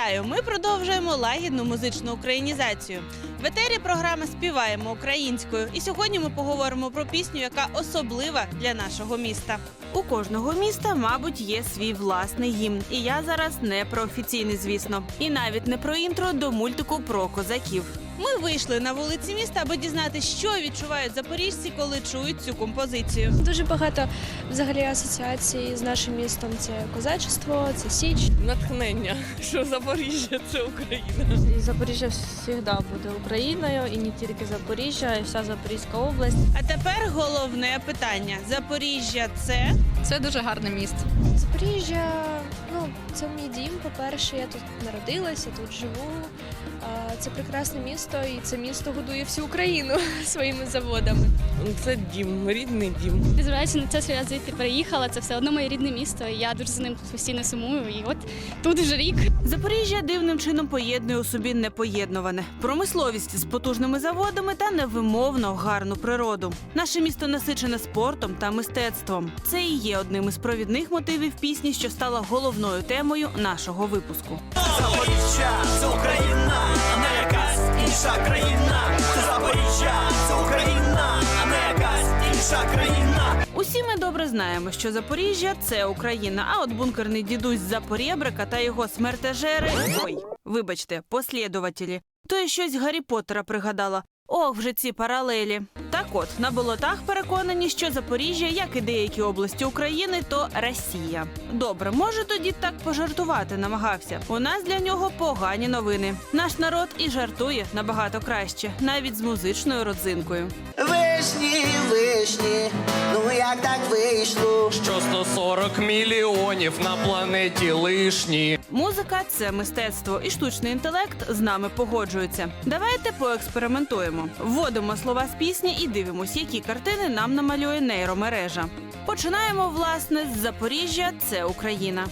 Вітаю! Ми продовжуємо лагідну музичну українізацію. В етері програми Співаємо українською. І сьогодні ми поговоримо про пісню, яка особлива для нашого міста. У кожного міста, мабуть, є свій власний гімн. І я зараз не про офіційний, звісно, і навіть не про інтро до мультику про козаків. Ми вийшли на вулиці міста, аби дізнатися, що відчувають запоріжці, коли чують цю композицію. Дуже багато взагалі асоціацій з нашим містом. Це козачество, це січ. натхнення, що Запоріжжя це Україна. І Запоріжжя завжди буде Україною, і не тільки Запоріжжя, і вся Запорізька область. А тепер головне питання: Запоріжжя це Це дуже гарне місто. Запоріжжя, ну це мій дім. По-перше, я тут народилася, тут живу. Це прекрасне місто, і це місто годує всю Україну своїми заводами. Це дім, рідний дім. Незважаючи на те, що я звідти переїхала, це все одно моє рідне місто. і Я дуже за ним постійно сумую. І от тут вже рік. Запоріжжя дивним чином поєднує у собі непоєднуване промисловість з потужними заводами та невимовно гарну природу. Наше місто насичене спортом та мистецтвом. Це і є одним із провідних мотивів пісні, що стала головною темою нашого випуску. Запоріжжя, це Україна, а не якась інша країна. Запоріжжя, це Україна, а не якась інша країна. Усі ми добре знаємо, що Запоріжжя це Україна. А от бункерний дідусь Запорєбрика та його смертежери. Ой, вибачте, послідователі. То я щось Гаррі Поттера пригадала. Ох, вже ці паралелі. Так от на болотах переконані, що Запоріжжя, як і деякі області України, то Росія. Добре, може тоді так пожартувати намагався. У нас для нього погані новини. Наш народ і жартує набагато краще, навіть з музичною родзинкою. Вишні, вишні, ну як так вийшло? що 140 мільйонів на планеті лишні. Музика це мистецтво, і штучний інтелект з нами погоджується. Давайте поекспериментуємо. Вводимо слова з пісні і дивимось, які картини нам намалює нейромережа. Починаємо власне з Запоріжжя. Це Україна.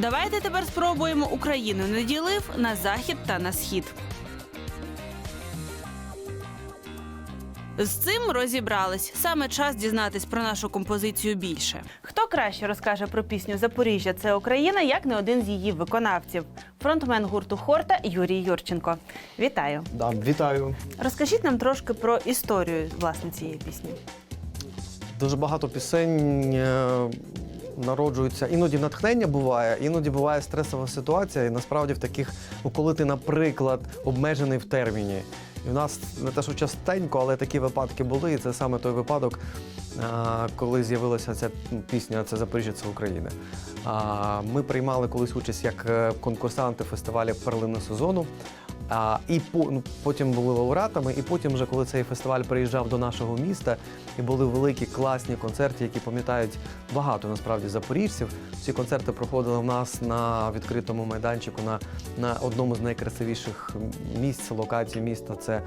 Давайте тепер спробуємо Україну не ділив на захід та на схід. З цим розібрались. Саме час дізнатись про нашу композицію більше. Хто краще розкаже про пісню Запоріжжя це Україна, як не один з її виконавців? Фронтмен гурту Хорта Юрій Юрченко. Вітаю! Да, вітаю. Розкажіть нам трошки про історію власне цієї пісні. Дуже багато пісень е, народжуються. Іноді натхнення буває, іноді буває стресова ситуація. І насправді в таких, ну, коли ти, наприклад, обмежений в терміні. І в нас не те, що частенько, але такі випадки були. І це саме той випадок, коли з'явилася ця пісня Це Запоріжжя, це Україна. Ми приймали колись участь як е, конкурсанти фестивалю перлини сезону. А, і по, ну, потім були лауреатами, і потім, вже коли цей фестиваль приїжджав до нашого міста, і були великі класні концерти, які пам'ятають багато насправді запоріжців. Ці концерти проходили в нас на відкритому майданчику на, на одному з найкрасивіших місць локацій міста. Це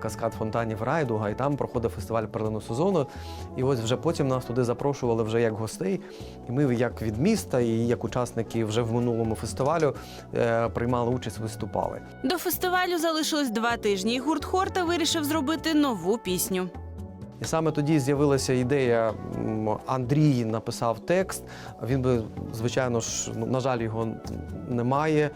каскад фонтанів Райдуга, і там проходив фестиваль перлину сезону. І ось вже потім нас туди запрошували вже як гостей. І ми, як від міста, і як учасники вже в минулому фестивалю е, приймали участь, виступали. До фестивалю залишилось два тижні, і гурт Хорта вирішив зробити нову пісню. І саме тоді з'явилася ідея. Андрій написав текст. Він би, звичайно ж, ну, на жаль, його немає.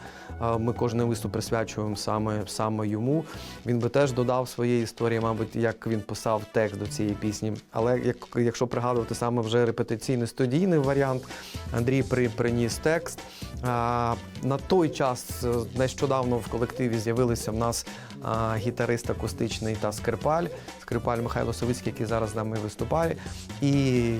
Ми кожен виступ присвячуємо саме, саме йому. Він би теж додав своєї історії, мабуть, як він писав текст до цієї пісні. Але як, якщо пригадувати саме вже репетиційний студійний варіант, Андрій при, приніс текст. А, на той час е, нещодавно в колективі з'явилися в нас гітарист акустичний та скрипаль. Скрипаль Михайло Совицький, який зараз з нами виступає. І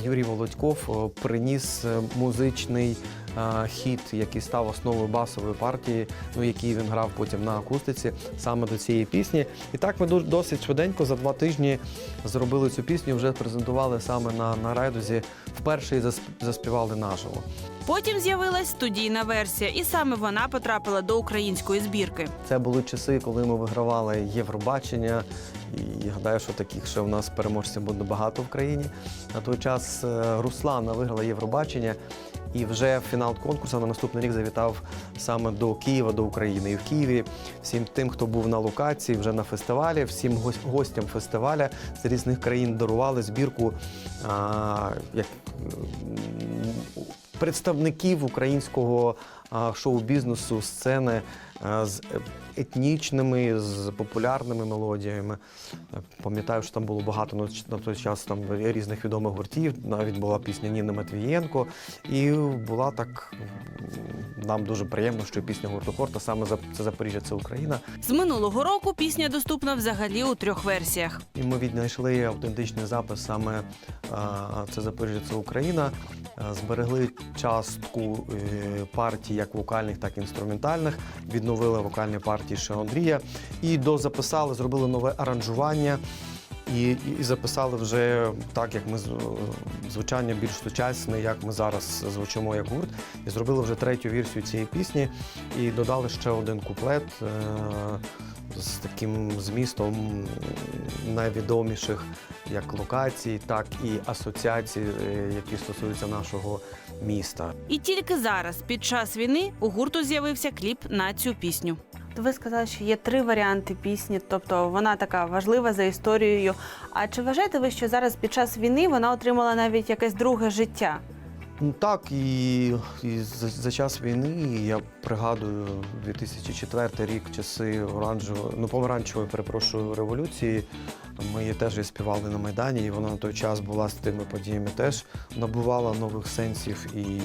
Юрій Володьков приніс е, музичний е, хіт, який став основою басової партії, ну який він грав потім на акустиці саме до цієї пісні. І так ми досить швиденько за два тижні зробили цю пісню, вже презентували саме на, на райдузі. Вперше і заспівали наживо. Потім з'явилась студійна версія, і саме вона потрапила до української збірки. Це були часи, коли ми вигравали Євробачення. І гадаю, що таких ще у нас переможців буде багато в країні. На той час е, Руслана виграла Євробачення. І вже фінал конкурсу на наступний рік завітав саме до Києва, до України. І в Києві всім тим, хто був на локації, вже на фестивалі, всім гостям фестиваля з різних країн дарували збірку а, як представників українського шоу-бізнесу, сцени з етнічними, з популярними мелодіями. Е, Пам'ятаю, що там було багато на той час там різних відомих гуртів. Навіть була пісня Ніни Матвієнко. І була так нам дуже приємно, що пісня гурту Хорта саме це Запоріжжя, це Україна. З минулого року пісня доступна взагалі у трьох версіях. І ми віднайшли автентичний запис саме це Запоріжжя, це Україна. А, Зберегли частку е, партій, як вокальних, так і інструментальних. Відновили вокальні партії ще Андрія. І дозаписали, зробили нове аранжування. І, і, записали вже так, як ми звучання більш сучасне, як ми зараз звучимо як гурт. І зробили вже третю версію цієї пісні. І додали ще один куплет е, з таким змістом найвідоміших як локацій, так і асоціацій, е, які стосуються нашого міста. І тільки зараз, під час війни, у гурту з'явився кліп на цю пісню. Ви сказали, що є три варіанти пісні, тобто вона така важлива за історією. А чи вважаєте ви, що зараз під час війни вона отримала навіть якесь друге життя? Ну так, і, і за, за час війни я пригадую 2004 рік, часи оранжевої, ну помаранчевої, перепрошую, революції. Ми її теж співали на Майдані, і вона на той час була з тими подіями теж набувала нових сенсів. І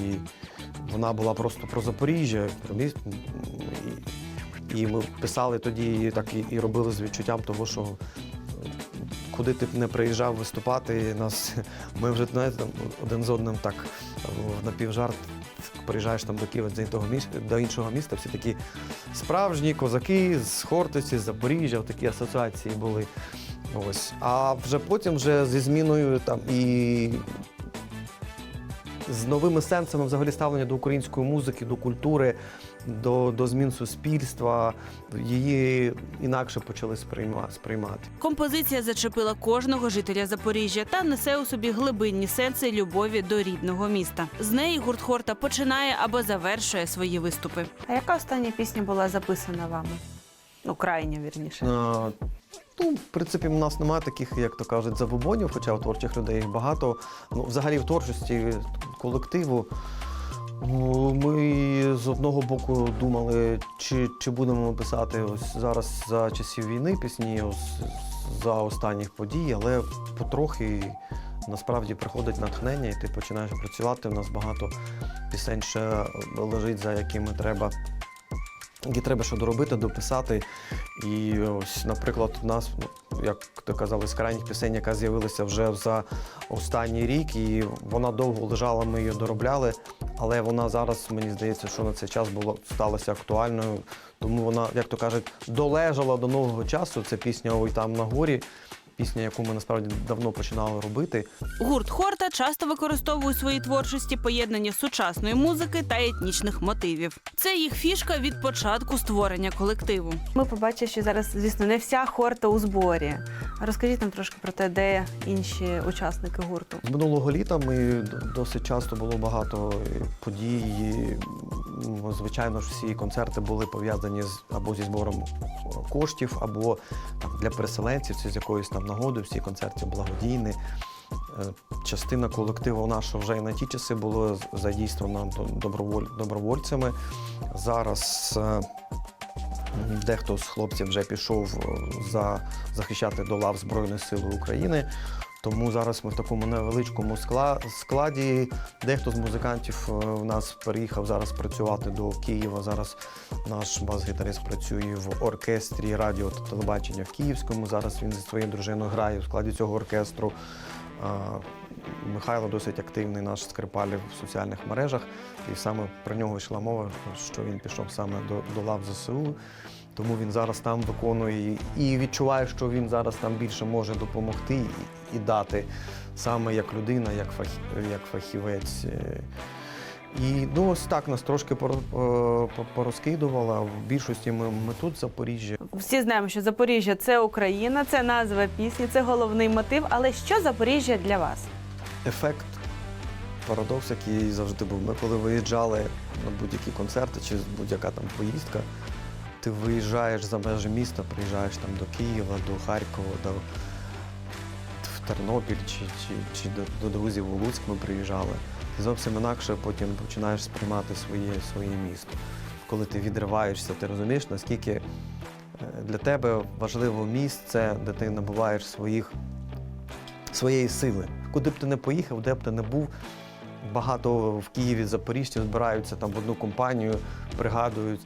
вона була просто про Запоріжжя, про міст. І, і ми писали тоді так і, і робили з відчуттям того, що куди ти б не приїжджав виступати, нас ми вже знаєте, один з одним так в напівжарт. Приїжджаєш там до Києва до іншого міста, всі такі справжні козаки з Хортиці, з Запоріжжя, такі асоціації були. Ось. А вже потім, вже зі зміною там і з новими сенсами взагалі ставлення до української музики, до культури, до, до змін суспільства, її інакше почали сприйма- сприймати. Композиція зачепила кожного жителя Запоріжжя та несе у собі глибинні сенси любові до рідного міста. З неї гурт Хорта починає або завершує свої виступи. А яка остання пісня була записана вами? Ну, крайня, вірніше. Е, Ну, в принципі, у нас немає таких, як то кажуть, забобонів, хоча у творчих людей їх багато. Ну, взагалі в творчості колективу. Ну, Ми з одного боку думали, чи, чи будемо ми писати ось зараз за часів війни пісні, ось за останніх подій, але потрохи насправді приходить натхнення, і ти починаєш працювати. У нас багато пісень ще лежить, за якими треба, які треба що доробити, дописати. І ось, наприклад, у нас, ну, як ти казав, з крайніх пісень, яка з'явилася вже за останній рік, і вона довго лежала, ми її доробляли. Але вона зараз, мені здається, що на цей час було сталося актуальною. Тому вона, як то кажуть, долежала до нового часу. Це пісня Ой там на горі. Пісня, яку ми насправді давно починали робити. Гурт Хорта часто використовує у своїй творчості поєднання сучасної музики та етнічних мотивів. Це їх фішка від початку створення колективу. Ми побачили, що зараз, звісно, не вся хорта у зборі. Розкажіть нам трошки про те, де інші учасники гурту. З минулого літа ми досить часто було багато е, подій. і, Звичайно ж, всі концерти були пов'язані з або зі збором коштів, або там, для переселенців, це з якоїсь там нагоди. Всі концерти благодійні. Е, Частина колективу нашого вже і на ті часи було задійствована доброволь, добровольцями. Зараз е, дехто з хлопців вже пішов е, за захищати до лав Збройних сил України. Тому зараз ми в такому невеличкому складі. Дехто з музикантів е, в нас переїхав зараз працювати до Києва. Зараз наш бас-гітарист працює в оркестрі радіо та телебачення в Київському. Зараз він зі своєю дружиною грає в складі цього оркестру. Михайло досить активний наш скрипаль в соціальних мережах, і саме про нього йшла мова, що він пішов саме до, до лав ЗСУ. Тому він зараз там виконує і відчуває, що він зараз там більше може допомогти і, дати саме як людина, як, фах, як фахівець. Е, І ну ось так нас трошки е, по- порозкидувало. В більшості ми, ми тут в Запоріжжі. Всі знаємо, що Запоріжжя це Україна, це назва пісні, це головний мотив. Але що Запоріжжя для вас? Ефект парадокс, який завжди був. Ми коли виїжджали на будь-які концерти чи будь-яка там поїздка, ти виїжджаєш за межі міста, приїжджаєш там до Києва, до Харкова, до в Тернопіль чи, чи, чи до, до друзів у Луцьк ми приїжджали. Ти зовсім інакше потім починаєш сприймати своє, своє місто. Коли ти відриваєшся, ти розумієш, наскільки е, для тебе важливо місце, де ти набуваєш своїх, своєї сили. Куди б ти не поїхав, де б ти не був, багато в Києві запоріжців збираються там в одну компанію, пригадують.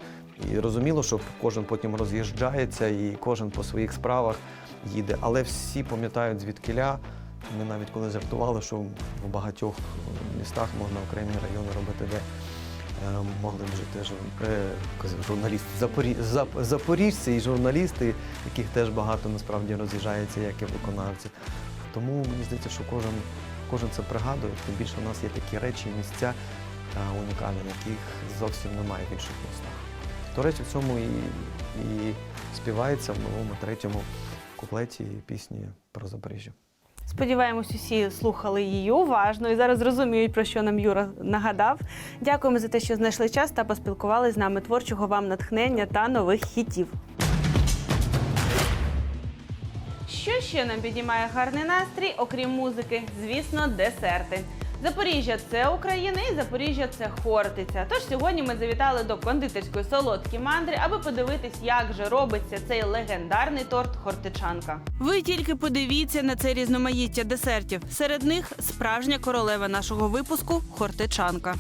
І розуміло, що кожен потім роз'їжджається і кожен по своїх справах їде. Але всі пам'ятають звідкиля. Ми навіть коли жартували, що в багатьох містах можна окремі райони робити, де е, могли б жити е, журналісти, запорі, запоріжці і журналісти, яких теж багато насправді роз'їжджається, як і виконавці. Тому мені здається, що кожен, кожен це пригадує, тим більше у нас є такі речі, місця е, унікальні, яких зовсім немає в інших містах. До речі, в цьому і, і співається в новому третьому куплеті пісні про Запоріжжя. Сподіваємось, усі слухали її уважно і зараз розуміють, про що нам Юра нагадав. Дякуємо за те, що знайшли час та поспілкувалися з нами творчого вам натхнення та нових хітів. Що ще нам піднімає гарний настрій, окрім музики? Звісно, десерти. Запоріжжя це Україна і Запоріжжя це Хортиця. Тож сьогодні ми завітали до кондитерської солодкі мандри, аби подивитись, як же робиться цей легендарний торт Хортичанка. Ви тільки подивіться на це різноманіття десертів. Серед них справжня королева нашого випуску Хортичанка.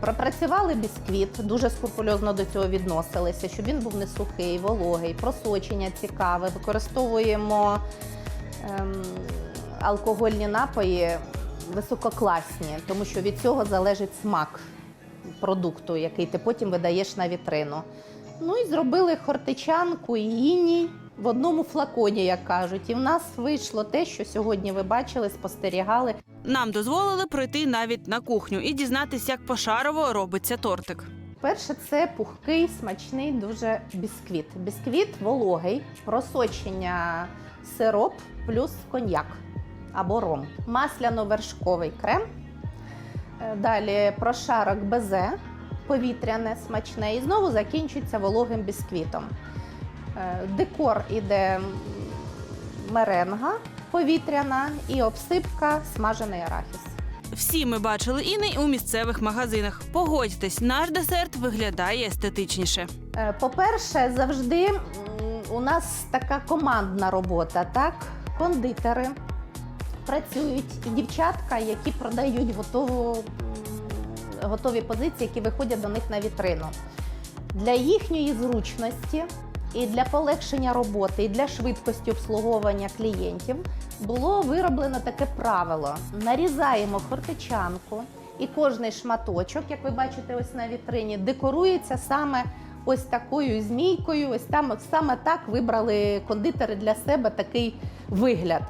Пропрацювали бісквіт, дуже скрупульозно до цього відносилися, щоб він був не сухий, вологий, просочення цікаве. Використовуємо ем, алкогольні напої висококласні, тому що від цього залежить смак продукту, який ти потім видаєш на вітрину. Ну і зробили хортичанку і іній в одному флаконі, як кажуть. І в нас вийшло те, що сьогодні ви бачили, спостерігали. Нам дозволили пройти навіть на кухню і дізнатися, як пошарово робиться тортик. Перше, це пухкий, смачний дуже бісквіт. Бісквіт вологий, просочення сироп плюс коньяк або ром. Масляно-вершковий крем. Е, Далі прошарок безе, повітряне, смачне. І знову закінчується вологим бісквітом. Е, Декор іде меренга повітряна і обсипка смажений арахіс. Всі ми бачили іней у місцевих магазинах. Погодьтесь, наш десерт виглядає естетичніше. Е, По-перше, завжди у нас така командна робота, так? Кондитери працюють дівчатка, які продають готову, готові позиції, які виходять до них на вітрину. Для їхньої зручності і для полегшення роботи, і для швидкості обслуговування клієнтів було вироблено таке правило: нарізаємо фортечанку, і кожний шматочок, як ви бачите, ось на вітрині, декорується саме ось такою змійкою. Ось там саме так вибрали кондитери для себе такий вигляд.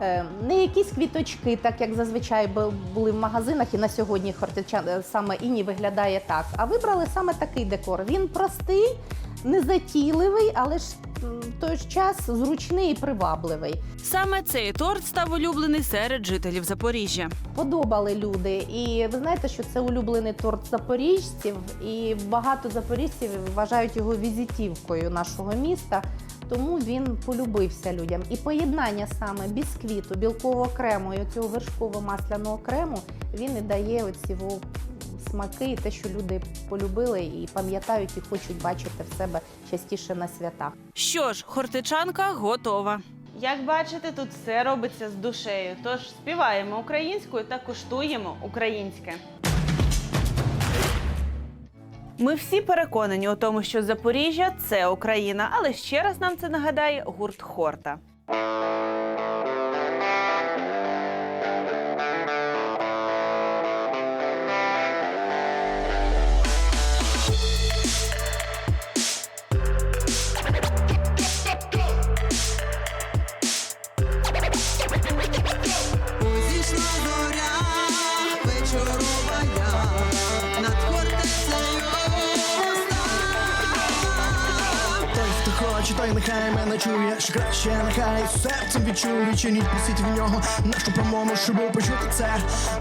Е, Не якісь квіточки, так як зазвичай були в магазинах, і на сьогодні хортичан е, саме іні виглядає так. А вибрали саме такий декор. Він простий, незатійливий, але ж в той ж час зручний і привабливий. Саме цей торт став улюблений серед жителів Запоріжжя. Подобали люди. І ви знаєте, що це улюблений торт запоріжців, і багато запоріжців вважають його візитівкою нашого міста. Тому він полюбився людям. І поєднання саме бісквіту, білкового крему і цього вершково-масляного крему він і дає оці смаки, і те, що люди полюбили і пам'ятають, і хочуть бачити в себе частіше на святах. Що ж, хортичанка готова. Як бачите, тут все робиться з душею. Тож співаємо українською та куштуємо українське. Ми всі переконані у тому, що Запоріжжя це Україна, але ще раз нам це нагадає гурт Хорта. Краще нехай серцем відчує, відчиніть просіть в нього нашу промову, щоб почути це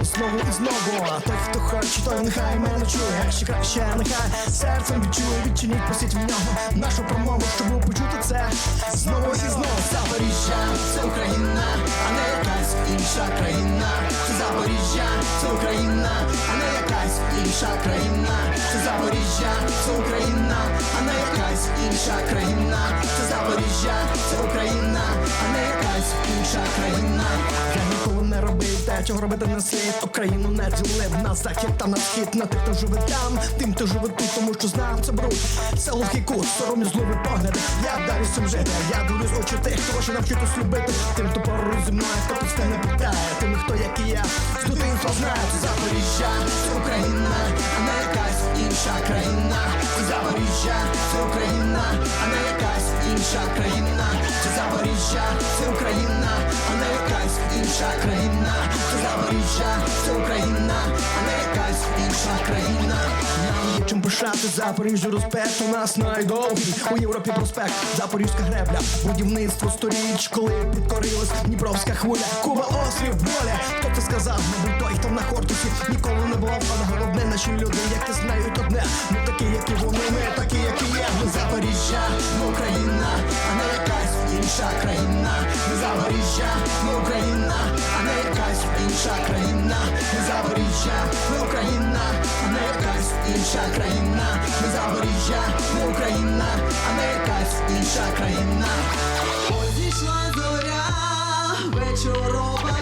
знову і знову. А той, хто хоче, той нехай мене чує, що краще нехай серцем відчує, відчиніть просіть в нього нашу промову, щоб почути це знову і знову. Запоріжжя, це Україна, а не якась інша країна. Це Запоріжжя, це Україна, а не якась інша країна. Це Запоріжжя, це Україна, якась інша країна. Це Запоріжжя, це Україна, а не якась інша країна. Я ніколи не робив те, чого робити не слід. Україну не ділив на захід та на схід. На тих, хто живе там, тим, хто живе тут, тому що знав це бруд. Це лухий кут, соромні злові погляди. Я далі цим жити. Я в очі тих, хто хоче навчитись любити. Тим, хто поруч зі мною, хто пусте не питає. Тим, хто як і я, з дитинства знає. Це Запоріжжя, це Україна, а не якась інша країна. Запоріжжя, це Україна, а не якась інша країна. Це Запоріжжя, це Україна, а не якась інша країна. Це Запоріжжя, це Україна, а не якась інша країна. Чим пишати Запоріжжя розпект у нас найдовгий у Європі проспект. Запорізька гребля, будівництво сторіч, коли підкорилась Дніпровська хвиля, Куба острів воля. Хто це сказав? Мабуть, той, хто на хортусі ніколи не бував, але головне наші люди, які знають одне. Ми такі, які вони, Запоріжжя, ми Україна, а не якась інша країна. Ми Запоріжжя, ми Україна, а не якась інша країна. Ми Запоріжжя, ми Україна, а не якась інша країна. Ми Запоріжжя, ми Україна, а не якась інша країна. Ось зійшла зоря, вечорова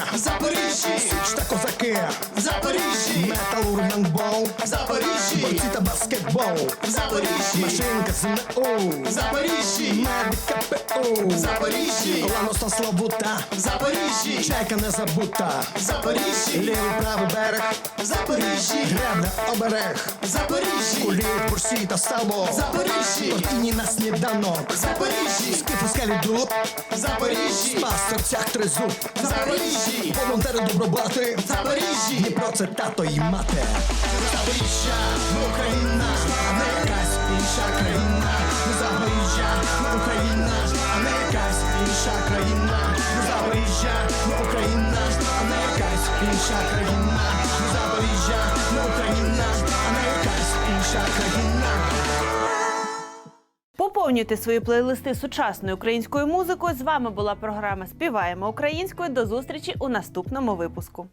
мости, Запоріжжі, Козаки, Запоріжжі, метал ургенбол, Запоріжжі, борці та баскетбол, Запоріжжі, машинка ЗНУ, Запоріжжі, медика ПУ, Запоріжжі, Ланоста Славута, Запоріжжі, Чайка не забута, Запоріжжі, лівий правий берег, Запоріжжі, гребля оберег, Запоріжжі, куліють бурсі та сало, Запоріжжі, тортині на сніданок, Запоріжжі, скифу скелі дуб, Запоріжжі, спас в серцях тризуб, Запоріжжі, волонтери добробати, Запоріжжі, Дніпро це тато і мати. Запоріжжя, Україна, а не якась інша країна. Запоріжжя, ми Україна, а не якась інша країна. Поповнюйте свої плейлисти сучасною українською музикою. З вами була програма Співаємо українською. До зустрічі у наступному випуску.